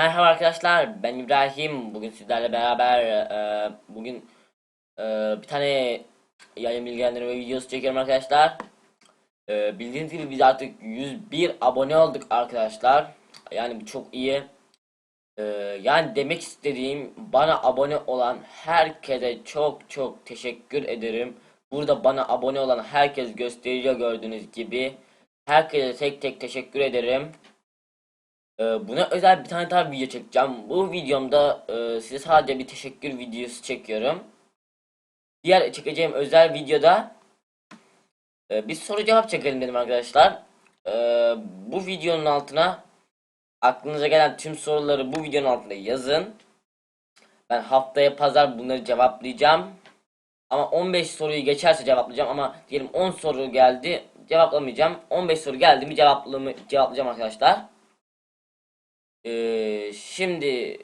Merhaba arkadaşlar, ben İbrahim. Bugün sizlerle beraber e, bugün e, bir tane yayın bilgilendirme videosu çekiyorum arkadaşlar. E, bildiğiniz gibi biz artık 101 abone olduk arkadaşlar. Yani bu çok iyi. E, yani demek istediğim bana abone olan herkese çok çok teşekkür ederim. Burada bana abone olan herkes gösteriyor gördüğünüz gibi. Herkese tek tek teşekkür ederim. Ee, buna özel bir tane daha video çekeceğim. Bu videomda e, size sadece bir teşekkür videosu çekiyorum. Diğer çekeceğim özel videoda e, bir soru cevap çekelim dedim arkadaşlar. E, bu videonun altına aklınıza gelen tüm soruları bu videonun altına yazın. Ben haftaya pazar bunları cevaplayacağım. Ama 15 soruyu geçerse cevaplayacağım ama diyelim 10 soru geldi cevaplamayacağım. 15 soru geldi mi cevaplamı cevaplayacağım arkadaşlar. Ee, şimdi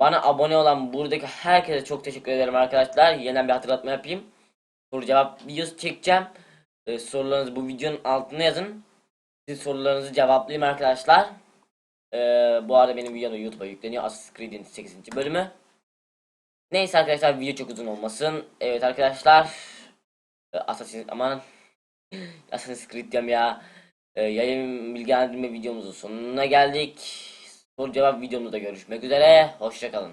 bana abone olan buradaki herkese çok teşekkür ederim arkadaşlar. Yeniden bir hatırlatma yapayım. Soru cevap videosu çekeceğim. Ee, sorularınızı bu videonun altına yazın. Siz sorularınızı cevaplayayım arkadaşlar. Ee, bu arada benim videom YouTube'a yükleniyor. Assassin's Creed'in 8. bölümü. Neyse arkadaşlar video çok uzun olmasın. Evet arkadaşlar. Ee, Assassin's aman Assassin's Creed diyorum ya. Ee, yayın bilgilendirme videomuzun sonuna geldik. Soru cevap videomuzda görüşmek üzere. Hoşçakalın.